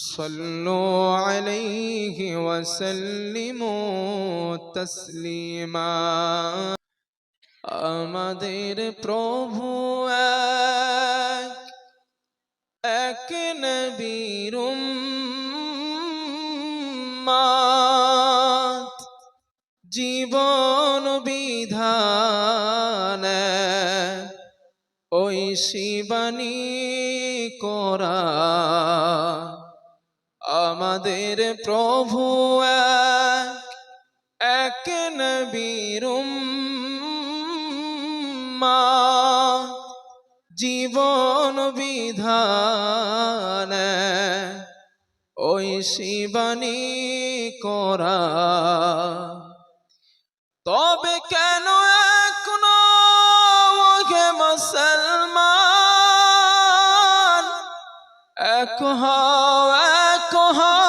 صلوا عليه وسلموا تسليما আমাদের প্রভু এক এক নবীর উম্মাত জীবন বিধান ওই শিবানী করা আমাদের প্রভু এক, এক নবীর উম্মাত জীবন বিধান ওই শিবানী করা। তবে কেন এখনও ওকে মুসলমান? এক হও এক হও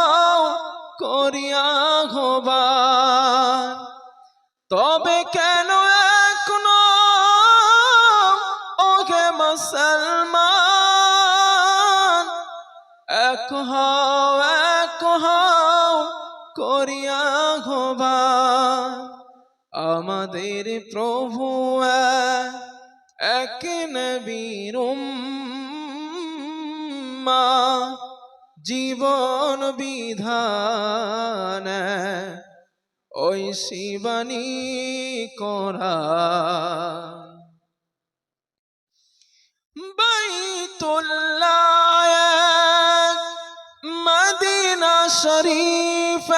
করিয়া ঘোবান তবে কেন এখন ওকে মুসলমান এক হও এক হও করিয়া ঘোবান আমাদের প্রভু এক, নবীর উম্মা। জীবন বিধান ওই শিবানী করা। বাইতুল্লাহ এক, মদিনা শরীফ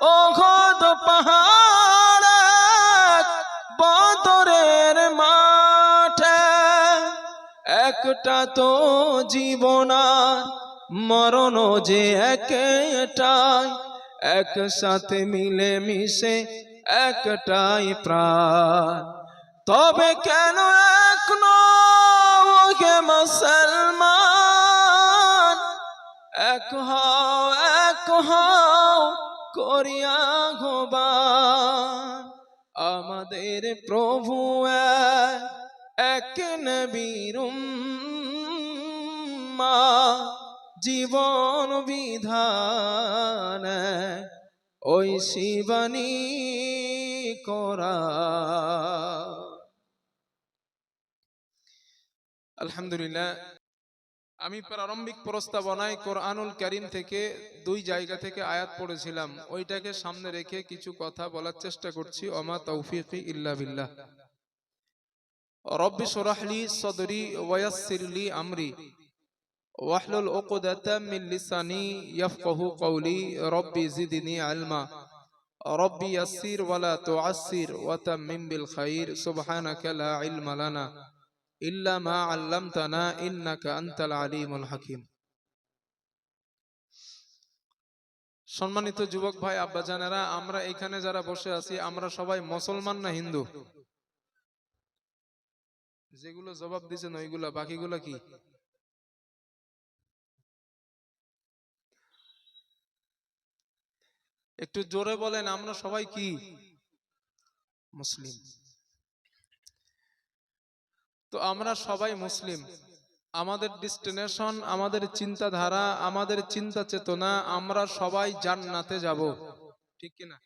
এক, ওঘদ পাহাড় বদরের মাঠ। একটা তো জীবনার মরণ যে একটাই একসাথে মিলে মিশে একটাই প্রাণ। তবে কেন এখনও ওকে মুসলমান? এক হও এক হও করিয়া ঘোবান আমাদের প্রভু এক, নবীর জীবন বিধান ওই শিবানী করা। আলহামদুলিল্লাহ। আমি প্রারম্ভিক প্রস্তাবনায় কোরআনুল করিম থেকে দুই জায়গা থেকে আয়াত পড়েছিলাম। ওইটাকে সামনে রেখে কিছু কথা বলার চেষ্টা করছি। ওমা তৌফিকি ইল্লা বিল্লাহ। রব্বি সরাহলি সদরি ওয়াসিরলি আমরি। ওয়াহলুল উকদাতাম মিন লিসানি ইয়াফকাহু কওলি। রব্বি জিদনি ইলমা রব্বি ইয়াসসির ওয়ালা তুআসসির। ওয়া তাম্মিম বিল খাইর। সুবহানাকা লা ইলমা লানা। সম্মানিত যুবক ভাই আব্বাজানেরা আমরা এখানে যারা বসে আছি, আমরা সবাই মুসলমান না হিন্দু? যেগুলো জবাব দিয়েছেন ওইগুলা, বাকিগুলা কি? একটু জোরে বলেন, আমরা সবাই কি? মুসলিম। তো আমরা সবাই মুসলিম। আমাদের ডিস্টিনেশন আমাদের চিন্তাধারা, আমাদের চিন্তা চেতনা, আমরা সবাই জান্নাতে যাব। ঠিক কিনা?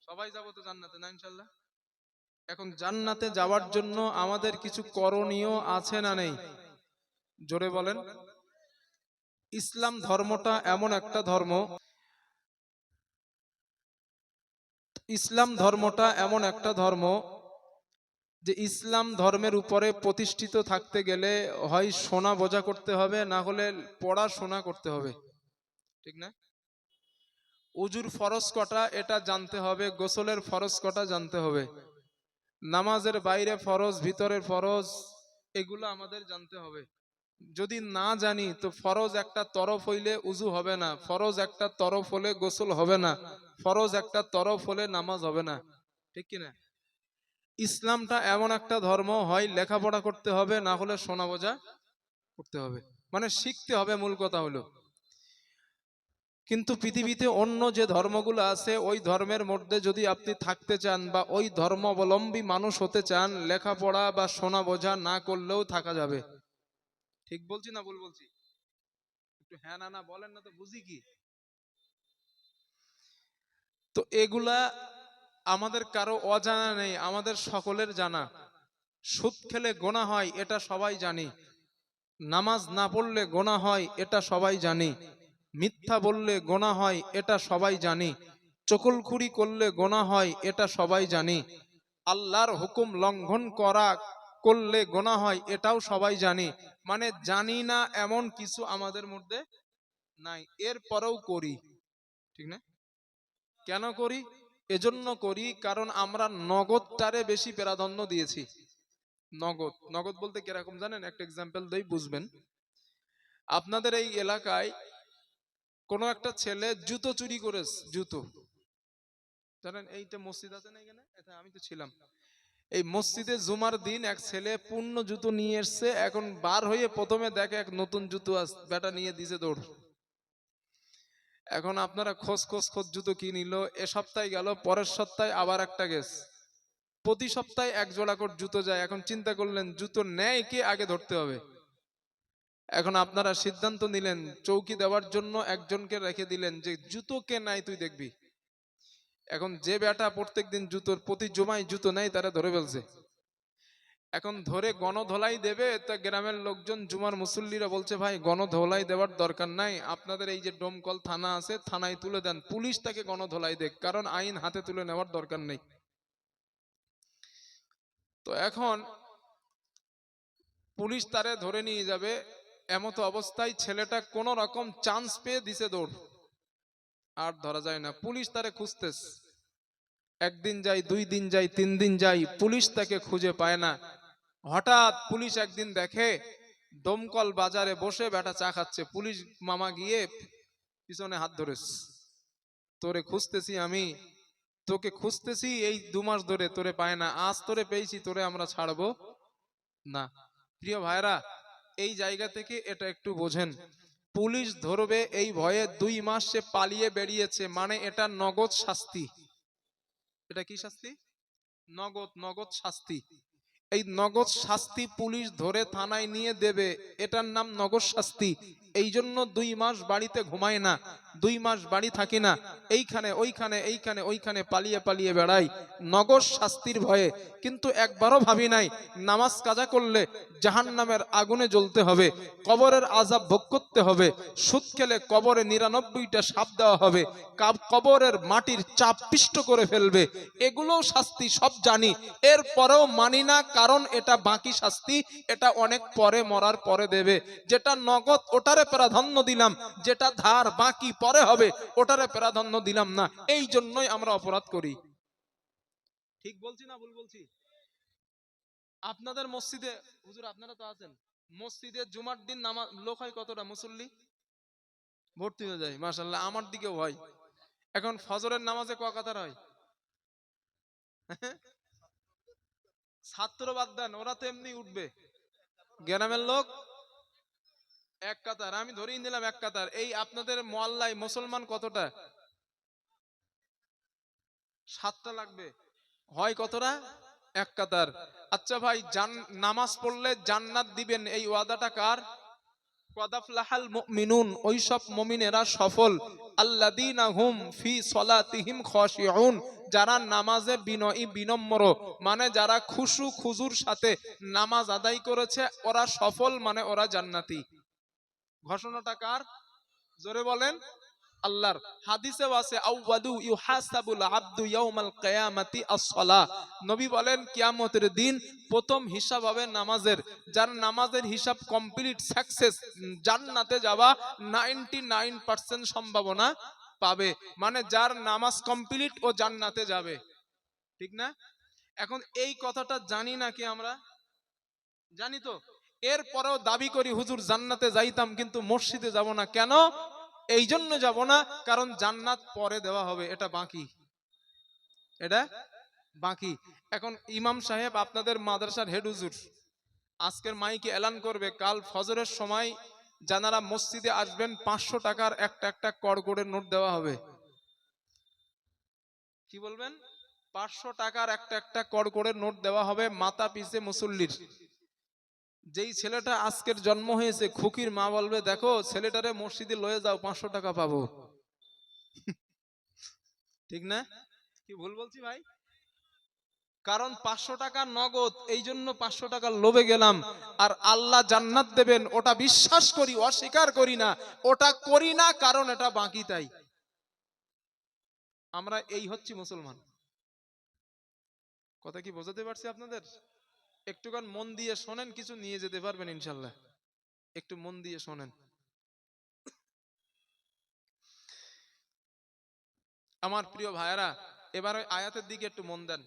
সবাই যাব তো জান্নাতে না ইনশাল্লাহ এখন জান্নাতে যাওয়ার জন্য আমাদের কিছু করণীয় আছে না নেই? জোরে বলেন। ইসলাম ধর্মটা এমন একটা ধর্ম। ইসলাম ধর্মটা এমন একটা ধর্ম। যে ইসলাম ধর্মের উপরে প্রতিষ্ঠিত থাকতে গেলে হয় সোনা বোঝা করতে হবে, না হলে পড়াশোনা করতে হবে। ঠিক না? উজুর ফরজ কটা, এটা জানতে হবে, গোসলের ফরজ কটা জানতে হবে। নামাজের বাইরে ফরজ, ভিতরের ফরজ, এগুলো আমাদের জানতে হবে। যদি না জানি, তো ফরজ একটা তরফ হইলে উজু হবে না, ফরজ একটা তরফ হলে গোসল হবে না, ফরজ একটা তরফ হলে নামাজ হবে না। ঠিক কিনা? ইসলামটা এমন একটা ধর্ম, হয় লেখাপড়া করতে হবে, না হলে শোনা বোঝা করতে হবে। মানে শিখতে হবে, মূল কথা হলো। কিন্তু পৃথিবীতে অন্য যে ধর্মগুলো আছে, ওই ধর্মের মধ্যে যদি আপনি থাকতে চান বা ওই ধর্মাবলম্বী মানুষ হতে চান, লেখাপড়া বা শোনা বোঝা না করলেও থাকা যাবে। ঠিক বলছি না ভুল বলছি? একটু হ্যাঁ না না বলেন না তো, বুঝি কি? তো এগুলা আমাদের কারও অজানা নেই, আমাদের সকলের জানা। সুদ খেলে গোনা হয়, এটা সবাই জানি। নামাজ না পড়লে গোনা হয়, এটা সবাই জানি। মিথ্যা বললে গোনা হয়, এটা সবাই জানি। চকলখুরি করলে গোনা হয়, এটা সবাই জানি। আল্লাহর হুকুম লঙ্ঘন করা করলে গোনা হয়, এটাও সবাই জানি। মানে জানি না এমন কিছু আমাদের মধ্যে নাই। এরপরেও করি। ঠিক না? কেন করি? এজন্য করি কারণ আমরা নগদটারে বেশি প্রাধান্য দিয়েছি। নগদ নগদ বলতে কীরকম জানেন? একটা এক্সাম্পল দই, বুঝবেন। আপনাদের এই এলাকায় কোনো একটা ছেলে জুতো চুরি করেছে, জুতো। জানেন, এইটা মসজিদ আছে না এখানে? আমি তো ছিলাম। এই মসজিদে জুমার দিন এক ছেলে পূর্ণ জুতো নিয়ে এসছে, এখন বার হয়ে প্রথমে দেখে এক নতুন জুতো আস বেটা নিয়ে দিছে দৌড়। এখন আপনারা খোঁজ খোঁজ খোঁজ জুতো কি নিল, এ সপ্তাহে গেল, পরের সপ্তাহে আবার একটা গেছ। প্রতি সপ্তাহে এক জোড়া করে জুতো যায়। এখন চিন্তা করলেন, জুতো নেয় কে? আগে ধরতে হবে। এখন আপনারা সিদ্ধান্ত নিলেন, চৌকি দেওয়ার জন্য একজনকে রেখে দিলেন যে, জুতো কে নাই তুই দেখবি? এখন যে বেটা প্রত্যেকদিন জুতোর, প্রতি জমায় জুতো নেয়, তারা ধরে ফেলছে। এখন ধরে গণধোলাই দেবে, তা গ্রামের লোকজন, জুমার মুসল্লিরা বলছে, ভাই, গণধোলাই দেওয়ার দরকার নাই। আপনাদের এই যে ডোমকল থানা আছে, থানায় তুলে দেন। পুলিশ তাকে গণধোলাই দেখ কারণ আইন হাতে তুলে নেওয়ার দরকার নেই। তো এখন পুলিশ তারে ধরে নিয়ে যাবে। এমত অবস্থায় ছেলেটা কোন রকম চান্স পেয়ে দিছে দৌড়। আর ধরা যায় না, পুলিশ তারে খুঁজতেস একদিন যাই দুই দিন যাই তিন দিন যাই পুলিশ তাকে খুঁজে পায় না। হঠাৎ পুলিশ একদিন দেখে দমকল বাজারে বসে বেটা চা খাচ্ছে। পুলিশ মামা গিয়ে পিছনে হাত ধরেস তোরে খুঁজতেছি আমি। তোকে খুঁজতেছি এই দু মাস ধরে তোরে পায় না। আজ তোরে পেয়েছি, তোরে আমরা ছাড়বো না। প্রিয় ভাইরা এই জায়গা থেকে এটা একটু বোঝেন। পুলিশ ধরবে এই ভয়ে দুই মাস সে পালিয়ে বেরিয়েছে। মানে এটা নগদ শাস্তি। এটা কি শাস্তি? নগদ নগদ শাস্তি। এই নগদ শাস্তি পুলিশ ধরে থানায় নিয়ে দেবে। এটার নাম নগদ শাস্তি। এই জন্য দুই মাস বাড়িতে ঘুমায় না। দুই মাস বাড়ি থাকি না, এইখানে, ওইখানে এইখানে, ওইখানে পালিয়ে পালিয়ে বেড়াই। নগর শাস্তির ভয়ে, কিন্তু একবারও ভাবি নাই, নামাজ কাজা করলে জাহান নামের আগুনে জ্বলতে হবে, কবরের আজাব ভোগ করতে হবে, সুদ খেলে কবরে নিরানব্বইটা সাপ দেওয়া হবে, কাব- কবরের মাটির চাপ পিষ্ট করে ফেলবে, এগুলোও শাস্তি, সব জানি। এরপরেও মানি না, কারণ এটা বাকি শাস্তি, এটা অনেক পরে মরার পরে দেবে। যেটা নগদ, ওটারে প্রাধান্য দিলাম, যেটা ধার বাকি পরে হবে, ওটারে প্রাধান্য দিলাম না, এই জন্যই আমরা অপরাধ করি। ঠিক বলছি না ভুল বলছি? আপনাদের মসজিদে, হুজুর আপনারা তো আছেন, মসজিদে জুমার দিন নামাজ, লোক হয় কতটা, মুসল্লি? ভর্তি হয়ে যায় মাশাল্লাহ আমার দিকেও হয়। এখন ফজরের নামাজে ক কাতার হয়? ছাত্র বাদ দেন, ওরা তো এমনি উঠবে। গ্রামের লোক? এক কাতার, আমি ধরেই নিলাম এক কাতার। এই আপনাদের মহল্লায় মুসলমান কতটা? সাতটা লাগবে। হয় কতটা? এক কাতার। আচ্ছা ভাই, জান, নামাজ পড়লে জান্নাত দিবেন, এই ওয়াদাটা কার? কদাফলাহাল সফল। যারা নামাজে বিনয়ী, বিনম্র মানে যারা খুশু খুজুর সাথে নামাজ আদায় করেছে, ওরা সফল মানে ওরা জান্নাতি। ঘোষণাটা কার? জোরে বলেন। আল্লাহর হাদিসে আছে আউয়ালু ইউহাসাবুল আবদু ইয়াউমাল কিয়ামাতি আস-সালাহ। নবী বলেন, কিয়ামতের দিন প্রথম হিসাব হবে নামাজের। যার নামাজের হিসাব কমপ্লিট সাকসেস জান্নাতে যাওয়া 99% সম্ভাবনা পাবে। মানে যার নামাজ কমপ্লিট ও জান্নাতে যাবে। ঠিক না? এখন এই কথাটা জানি না কি আমরা? জানি তো? এরপরেও দাবি করি, হুজুর, জান্নাতে যাইতাম, কিন্তু মসজিদে যাব না। কেন? এই জন্য যাব না, কারণ জান্নাত পরে দেওয়া হবে, এটা বাকি। এটা বাকি। এখন ইমাম সাহেব আপনাদের মাদ্রাসার হেড হুজুর, আজকের মাইকে এলান করবে, কাল ফজরের সময় যারা মসজিদে আসবেন, পাঁচশো টাকার একটা একটা কড়কড়ের নোট দেওয়া হবে। কি বলবেন? পাঁচশো টাকার একটা একটা কড়কড়ের নোট দেওয়া হবে মাতা পিছে মুসল্লির। যেই ছেলেটা আজকের জন্ম হয়েছে, খুকির মা বলবে, দেখো, ছেলেটারে মসজিদে লয়ে যাও, পাঁচশো টাকা পাবো। ঠিক না? কি ভুল বলছি ভাই? কারণ পাঁচশো টাকা নগদ, এই জন্য পাঁচশো টাকার লোভে গেলাম। আর আল্লাহ জান্নাত দেবেন, ওটা বিশ্বাস করি, অস্বীকার করি না, ওটা করি না, কারণ এটা বাকি তাই। আমরা এই হচ্ছি মুসলমান। কথা কি বোঝাতে পারছি আপনাদের? একটুখান মন দিয়ে শোনেন, কিছু নিয়ে যেতে পারবেন ইনশাল্লাহ। একটু মন দিয়ে শোনেন। আমার প্রিয় ভাইয়েরা, এবার ওই আয়াতের দিকে একটু মন দেন।